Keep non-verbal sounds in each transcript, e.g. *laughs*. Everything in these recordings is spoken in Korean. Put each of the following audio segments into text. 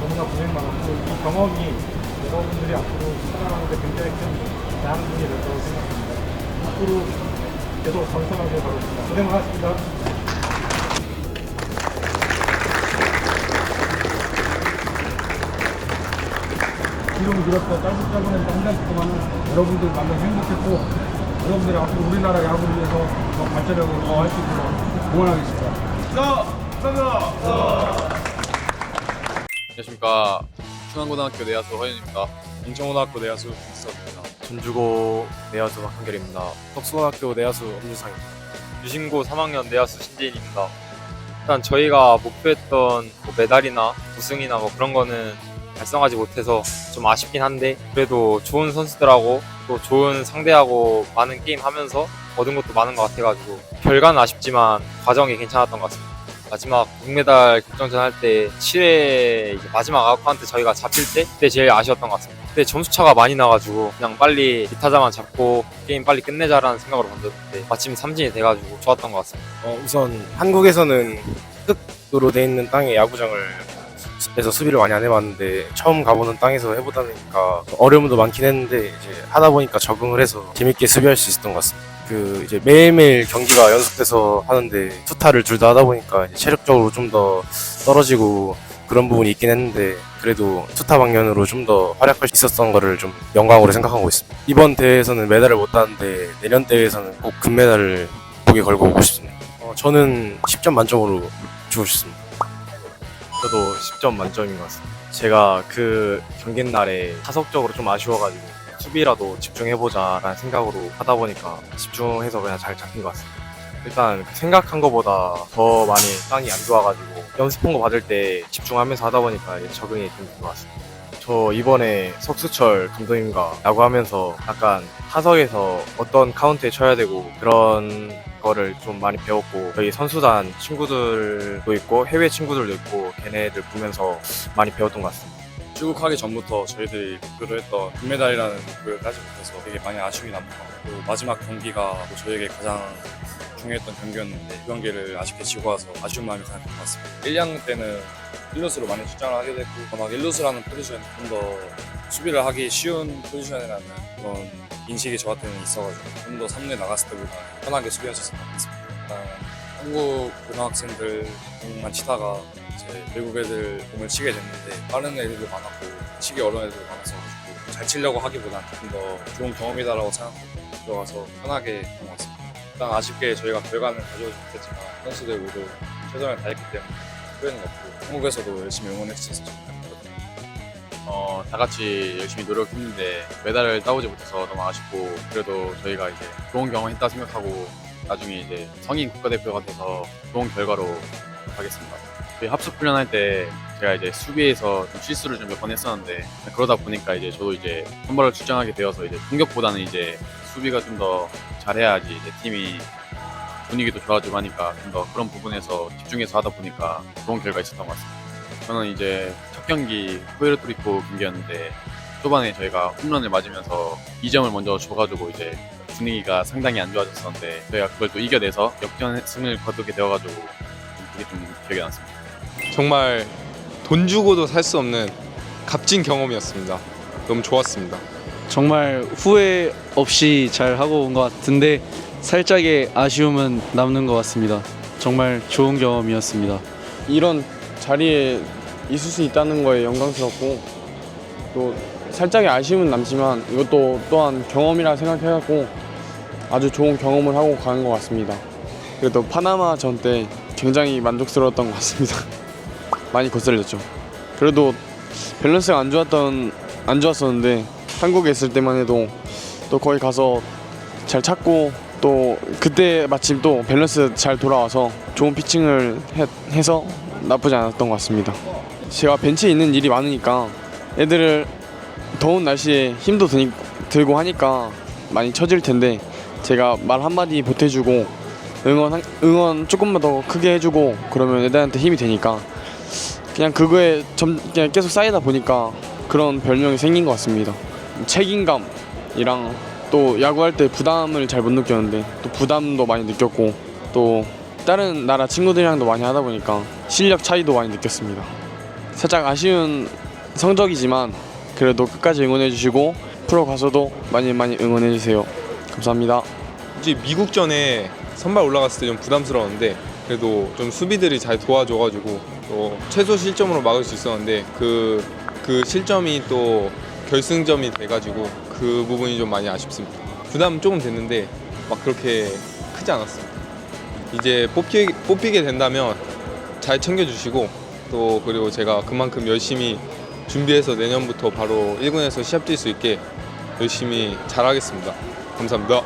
너무나 고생 많았고 이 경험이 여러분들이 앞으로 살아가는데 굉장히 큰 양분이 될 거라고 생각합니다. 앞으로 계속 건강하게 바랍니다. 고생 많았습니다. 지금 그렇고 짧은 한달 동안은 여러분들 만나 행복했고 여러분들이 앞으로 우리나라 야구를 위해서 더 발전하고 더 할 수 있도록 응원하겠습니다. 안녕하십니까. 충안고등학교 내야수 허윤입니다. 인천고등학교 내야수 김수입니다. 전주고 내야수 박한결입니다. 석수고등학교 내야수 엄준상입니다. 유신고 3학년 내야수 신재인입니다. 일단 저희가 목표했던 뭐 메달이나 우승이나 뭐 그런 거는 달성하지 못해서 좀 아쉽긴 한데 그래도 좋은 선수들하고 또 좋은 상대하고 많은 게임 하면서 얻은 것도 많은 것 같아가지고 결과는 아쉽지만 과정이 괜찮았던 것 같습니다 마지막 동메달 결정전 할 때 7회 이제 마지막 아웃카운트 저희가 잡힐 때 그때 제일 아쉬웠던 것 같습니다. 그때 점수 차가 많이 나가지고 그냥 빨리 기타자만 잡고 게임 빨리 끝내자라는 생각으로 던졌는데 마침 삼진이 돼가지고 좋았던 것 같습니다. 어, 우선 한국에서는 흙으로 돼 있는 땅에 야구장을 에서 수비를 많이 안 해봤는데 처음 가보는 땅에서 해보다 보니까 어려움도 많긴 했는데 이제 하다 보니까 적응을 해서 재밌게 수비할 수 있었던 것 같습니다. 그 이제 매일매일 경기가 연속돼서 하는데 투타를 둘 다 하다 보니까 체력적으로 좀 더 떨어지고 그런 부분이 있긴 했는데 그래도 투타 방면으로 좀 더 활약할 수 있었던 거를 좀 영광으로 생각하고 있습니다. 이번 대회에서는 메달을 못 따는데 내년 대회에서는 꼭 금메달을 목에 걸고 오고 싶습니다. 어, 저는 10점 만점으로 주고 싶습니다. 저도 10점 만점인 것 같습니다. 제가 그 경기 날에 타석적으로 좀 아쉬워가지고 수비라도 집중해보자라는 생각으로 하다 보니까 집중해서 그냥 잘 잡힌 것 같습니다. 일단 생각한 것보다 더 많이 땅이 안 좋아가지고 연습한 거 받을 때 집중하면서 하다 보니까 적응이 좀 된 것 같습니다. 저 이번에 석수철 감독님과 야구하면서 약간 타석에서 어떤 카운트에 쳐야 되고 그런 거를 좀 많이 배웠고 저희 선수단 친구들도 있고 해외 친구들도 있고 걔네들 보면서 많이 배웠던 것 같습니다. 출국하기 전부터 저희들이 목표로 했던 금메달이라는 목표를 따지 못해서 되게 많이 아쉬움이 납니다. 또 마지막 경기가 또 저에게 가장 중요했던 경기였는데 그 경기를 아쉽게 지고 와서 아쉬운 마음이 가득한 것 같습니다. 1, 2학년 때는 1루수로 많이 출장을 하게 됐고 막 1루수라는 포지션이 좀 더 수비를 하기 쉬운 포지션이라는 그런 인식이 저한테는 있어가지고 좀 더 3루에 나갔을 때보다 편하게 수비할 수 있었던 것 같습니다. 한국 고등학생들 공만 치다가 이제 외국 애들 공을 치게 됐는데 빠른 애들도 많았고 치기 어려운 애들도 많았어가지고 잘 치려고 하기보다는 좀 더 좋은 경험이다라고 생각하고 들어가서 편하게 본것 같습니다. 일단 아쉽게 저희가 결과는 가져오지 못했지만 선수들 모두 최선을 다했기 때문에 후회는 없고 한국에서도 열심히 응원해 주셔서 좋겠습니다. 어, 다 같이 열심히 노력했는데 메달을 따오지 못해서 너무 아쉽고 그래도 저희가 이제 좋은 경험했다 생각하고 나중에 이제 성인 국가대표가 돼서 좋은 결과로 가겠습니다. 저희 합숙 훈련할 때 제가 이제 수비에서 좀 실수를 좀 몇 번 했었는데 그러다 보니까 이제 저도 이제 선발을 출장하게 되어서 이제 공격보다는 이제 수비가 좀 더 잘해야지 이제 팀이 분위기도 좋아지고 하니까 좀 더 그런 부분에서 집중해서 하다 보니까 좋은 결과 있었던 것 같습니다. 저는 이제 첫 경기 푸에르토리코 경기였는데 초반에 저희가 홈런을 맞으면서 2점을 먼저 줘가지고 이제 분위기가 상당히 안 좋아졌었는데 저희가 그걸 또 이겨내서 역전승을 거두게 되어가지고 좀 그게 좀 기억에 남습니다. 정말 돈 주고도 살 수 없는 값진 경험이었습니다. 너무 좋았습니다. 정말 후회 없이 잘 하고 온 것 같은데 살짝의 아쉬움은 남는 것 같습니다. 정말 좋은 경험이었습니다. 이런 자리에 있을 수 있다는 거에 영광스럽고 또 살짝의 아쉬움은 남지만 이것도 또한 경험이라 생각해갖고 아주 좋은 경험을 하고 가는 것 같습니다. 그래도 파나마 전 때 굉장히 만족스러웠던 것 같습니다. *laughs* 많이 거슬렸죠. 그래도 밸런스가 안 좋았던 안 좋았었는데 한국에 있을 때만 해도 또 거기 가서 잘 찾고 또 그때 마침 또 밸런스 잘 돌아와서 좋은 피칭을 해, 해서 나쁘지 않았던 것 같습니다. 제가 벤치에 있는 일이 많으니까 애들을 더운 날씨에 힘도 드니, 들고 하니까 많이 처질 텐데 제가 말 한마디 보태주고 응원 한- 응원 조금만 더 크게 해주고 그러면 애들한테 힘이 되니까 그냥 그거에 점, 그냥 계속 쌓이다 보니까 그런 별명이 생긴 것 같습니다. 책임감이랑 또 야구할 때 부담을 잘 못 느꼈는데 또 부담도 많이 느꼈고 또 다른 나라 친구들이랑도 많이 하다 보니까 실력 차이도 많이 느꼈습니다. 살짝 아쉬운 성적이지만 그래도 끝까지 응원해 주시고 프로 가서도 많이 많이 응원해 주세요. 감사합니다. 이제 미국전에 선발 올라갔을 때 좀 부담스러웠는데 그래도 좀 수비들이 잘 도와줘가지고 또 최소 실점으로 막을 수 있었는데 그, 그 실점이 또 결승점이 돼가지고 그 부분이 좀 많이 아쉽습니다. 부담 조금 됐는데 막 그렇게 크지 않았습니다. 이제 뽑히, 뽑히게 된다면 잘 챙겨주시고 또 그리고 제가 그만큼 열심히 준비해서 내년부터 바로 1군에서 시합 뛸 수 있게 열심히 잘하겠습니다. 감사합니다.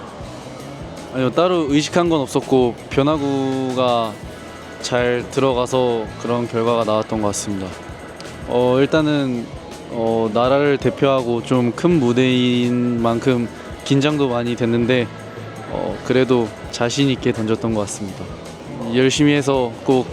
아니요 따로 의식한 건 없었고 변화구가 잘 들어가서 그런 결과가 나왔던 것 같습니다. 어 일단은 어 나라를 대표하고 좀 큰 무대인 만큼 긴장도 많이 됐는데 어 그래도 자신 있게 던졌던 것 같습니다. 열심히 해서 꼭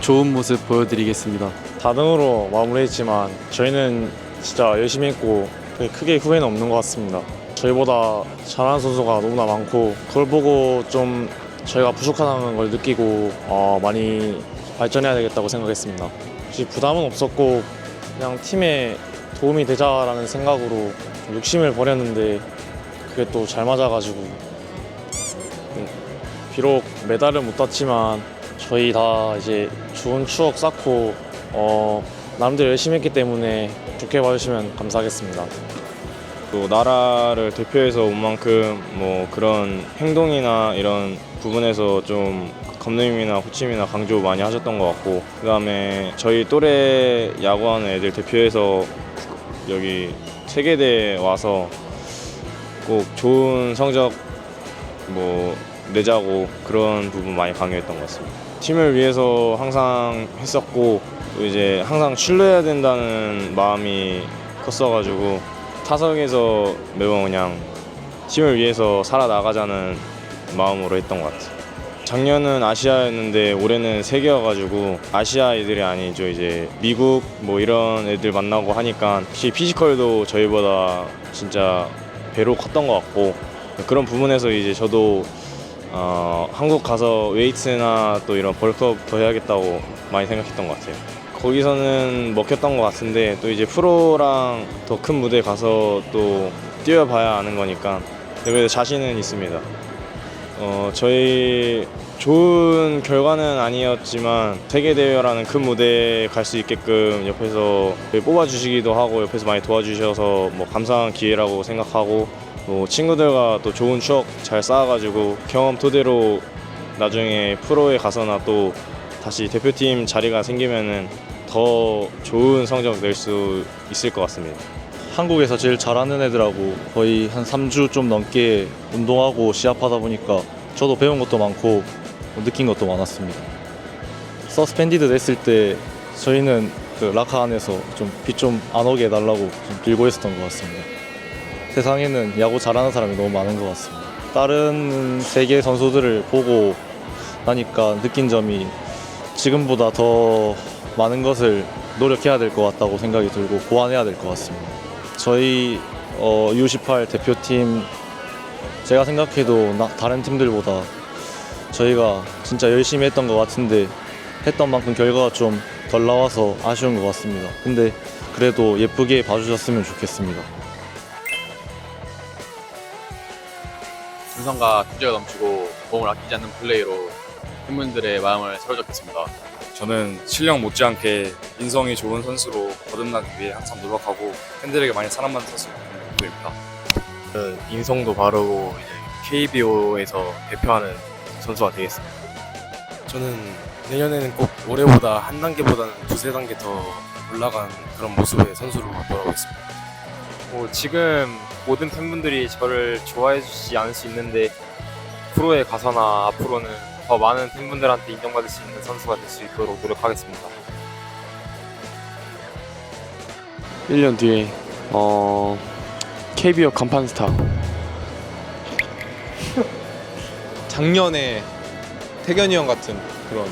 좋은 모습 보여드리겠습니다. 다등으로 마무리했지만 저희는 진짜 열심히 했고 크게 후회는 없는 것 같습니다. 저희보다 잘하는 선수가 너무나 많고 그걸 보고 좀 저희가 부족하다는 걸 느끼고 어, 많이 발전해야 되겠다고 생각했습니다. 혹시 부담은 없었고 그냥 팀에 도움이 되자라는 생각으로 좀 욕심을 버렸는데 그게 또 잘 맞아가지고 음, 비록 메달은 못 땄지만 저희 다 이제 좋은 추억 쌓고 어, 나름대로 열심히 했기 때문에 좋게 봐주시면 감사하겠습니다. 또 나라를 대표해서 온 만큼 뭐 그런 행동이나 이런 부분에서 좀 감독님이나 코치님이나 강조 많이 하셨던 것 같고 그 다음에 저희 또래 야구하는 애들 대표해서 여기 세계대에 와서 꼭 좋은 성적 뭐 내자고 그런 부분 많이 강요했던 것 같습니다. 팀을 위해서 항상 했었고 또 이제 항상 출루해야 된다는 마음이 컸어가지고 타석에서 매번 그냥 팀을 위해서 살아나가자는 마음으로 했던 것 같아요. 작년은 아시아였는데 올해는 세계여가지고 아시아 애들이 아니죠 이제 미국 뭐 이런 애들 만나고 하니까 확실히 피지컬도 저희보다 진짜 배로 컸던 것 같고 그런 부분에서 이제 저도 어, 한국 가서 웨이트나 또 이런 벌크업 더 해야겠다고 많이 생각했던 것 같아요. 거기서는 먹혔던 것 같은데 또 이제 프로랑 더 큰 무대 가서 또 뛰어봐야 아는 거니까 그래도 자신은 있습니다. 어, 저희 좋은 결과는 아니었지만 세계 대회라는 큰 무대에 갈 수 있게끔 옆에서 뽑아주시기도 하고 옆에서 많이 도와주셔서 뭐 감사한 기회라고 생각하고 또 친구들과 또 좋은 추억 잘 쌓아가지고 경험 토대로 나중에 프로에 가서나 또 다시 대표팀 자리가 생기면은 더 좋은 성적 낼 수 있을 것 같습니다. 한국에서 제일 잘하는 애들하고 거의 한 3주 좀 넘게 운동하고 시합하다 보니까 저도 배운 것도 많고 느낀 것도 많았습니다. 서스펜디드 됐을 때 저희는 그 라카 안에서 좀비좀안 오게 해달라고 좀 빌고 있었던 것 같습니다. 세상에는 야구 잘하는 사람이 너무 많은 것 같습니다. 다른 세계 선수들을 보고 나니까 느낀 점이 지금보다 더 많은 것을 노력해야 될 것 같다고 생각이 들고 보완해야 될 것 같습니다. 저희 어, U18 대표팀 제가 생각해도 나- 다른 팀들보다 저희가 진짜 열심히 했던 것 같은데 했던 만큼 결과가 좀 덜 나와서 아쉬운 것 같습니다. 근데 그래도 예쁘게 봐주셨으면 좋겠습니다. 분성과 투지가 넘치고 몸을 아끼지 않는 플레이로 팬분들의 마음을 사로잡겠습니다. 저는 실력 못지않게 인성이 좋은 선수로 거듭나기 위해 항상 노력하고 팬들에게 많이 사랑받는 선수가 되는 목표입니다. 저는 인성도 바르고 이제 KBO에서 대표하는 선수가 되겠습니다. 저는 내년에는 꼭 올해보다 한 단계보다는 두세 단계 더 올라간 그런 모습의 선수로 돌아오겠습니다. 뭐 지금 모든 팬분들이 저를 좋아해 주시지 않을 수 있는데 프로에 가서나 앞으로는 더 많은 팬분들한테 인정받을 수 있는 선수가 될 수 있도록 노력하겠습니다. 1년 뒤에 어 KBO 간판 스타 *laughs* 작년에 태견이 형 같은 그런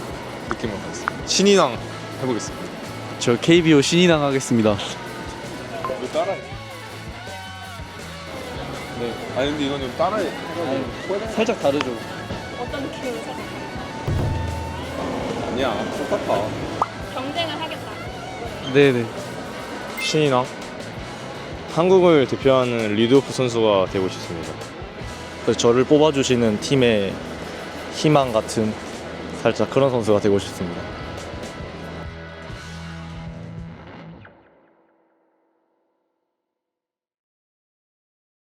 느낌을 받았습니다. 신인왕 해보겠습니다. 저 KBO 신인왕 하겠습니다. 왜 따라해? 네. 아니 근데 이건 좀 따라해. 살짝 다르죠. 어떤 느낌으로 생각해요? 아니야 똑같아. 경쟁을 하겠다. 네네. 신인왕 한국을 대표하는 리드오프 선수가 되고 싶습니다. 그래서 저를 뽑아주시는 팀의 희망 같은 살짝 그런 선수가 되고 싶습니다.